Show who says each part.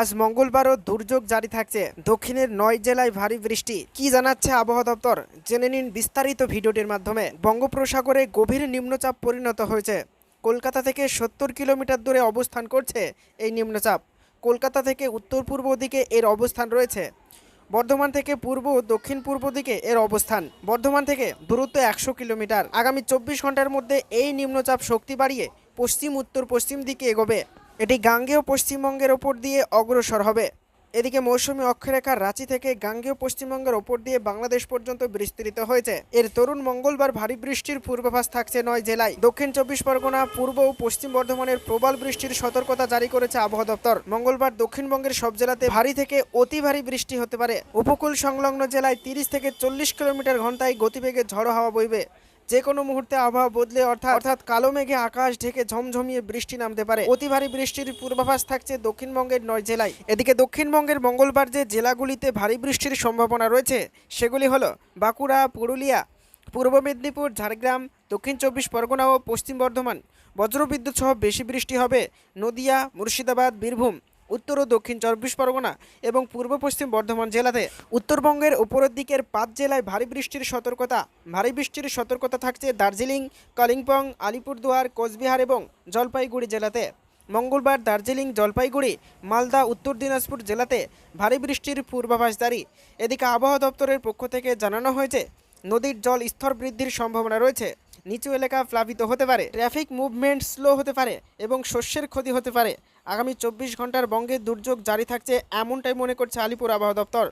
Speaker 1: আজ মঙ্গলবারও দুর্যোগ জারি থাকছে। দক্ষিণের নয় জেলায় ভারী বৃষ্টি। কি জানাচ্ছে আবহাওয়া দপ্তর? জেনে নিন বিস্তারিত ভিডিওটির মাধ্যমে। বঙ্গোপসাগরে গভীর নিম্নচাপ পরিণত হয়েছে। কলকাতা থেকে সত্তর কিলোমিটার দূরে অবস্থান করছে এই নিম্নচাপ। কলকাতা থেকে উত্তর পূর্ব দিকে এর অবস্থান রয়েছে। বর্ধমান থেকে পূর্ব ও দক্ষিণ পূর্ব দিকে এর অবস্থান। বর্ধমান থেকে দূরত্ব একশো কিলোমিটার। আগামী চব্বিশ ঘণ্টার মধ্যে এই নিম্নচাপ শক্তি বাড়িয়ে পশ্চিম উত্তর পশ্চিম দিকে এগোবে। এটি গাঙ্গেয় পশ্চিমবঙ্গের ওপর দিয়ে অগ্রসর হবে। এদিকে মৌসুমী অক্ষরেখার রাঁচি থেকে গাঙ্গেয় পশ্চিমবঙ্গের ওপর দিয়ে বাংলাদেশ পর্যন্ত বিস্তৃত হয়েছে। এর তরুণ মঙ্গলবার ভারী বৃষ্টির পূর্বাভাস থাকছে নয় জেলায়। দক্ষিণ চব্বিশ পরগনা, পূর্ব ও পশ্চিম বর্ধমানের প্রবল বৃষ্টির সতর্কতা জারি করেছে আবহাওয়া দপ্তর। মঙ্গলবার দক্ষিণবঙ্গের সব জেলাতে ভারী থেকে অতি ভারী বৃষ্টি হতে পারে। উপকূল সংলগ্ন জেলায় তিরিশ থেকে চল্লিশ কিলোমিটার ঘন্টায় গতিবেগে ঝড়ো হাওয়া বইবে। যে কোনো মুহূর্তে আবহাওয়া বদলে, অর্থাৎ অর্থাৎ কালো মেঘে আকাশ ঢেকে ঝমঝমিয়ে বৃষ্টি নামতে পারে। অতি ভারী বৃষ্টির পূর্বাভাস থাকছে দক্ষিণবঙ্গের নয় জেলায়। এদিকে দক্ষিণবঙ্গের মঙ্গলবার যে জেলাগুলিতে ভারী বৃষ্টির সম্ভাবনা রয়েছে, সেগুলি হলো বাঁকুড়া, পুরুলিয়া, পূর্ব মেদিনীপুর, ঝাড়গ্রাম, দক্ষিণ চব্বিশ পরগনা ও পশ্চিম বর্ধমান। বজ্রবিদ্যুৎ সহ বেশি বৃষ্টি হবে নদিয়া, মুর্শিদাবাদ, বীরভূম। উত্তর ও দক্ষিণ চব্বিশ পরগনা এবং পূর্ব পশ্চিম বর্ধমান জেলাতে। উত্তরবঙ্গের উপরের দিকের পাঁচ জেলায় ভারী বৃষ্টির সতর্কতা। ভারী বৃষ্টির সতর্কতা থাকছে দার্জিলিং, কালিম্পং, আলিপুরদুয়ার, কোচবিহার এবং জলপাইগুড়ি জেলাতে। মঙ্গলবার দার্জিলিং, জলপাইগুড়ি, মালদা, উত্তর দিনাজপুর জেলাতে ভারী বৃষ্টির পূর্বাভাস জারি। এদিকে আবহাওয়া দপ্তরের পক্ষ থেকে জানানো হয়েছে, নদীর জল স্তর বৃদ্ধির সম্ভাবনা রয়েছে। নিচু এলাকা প্লাবিত হতে পারে। ট্রাফিক মুভমেন্ট স্লো হতে পারে এবং শস্যের ক্ষতি হতে পারে। আগামী চব্বিশ ঘণ্টার বঙ্গে দুর্যোগ জারি থাকছে এমনটাই মনে করছে আলিপুর আবহাওয়া দপ্তর।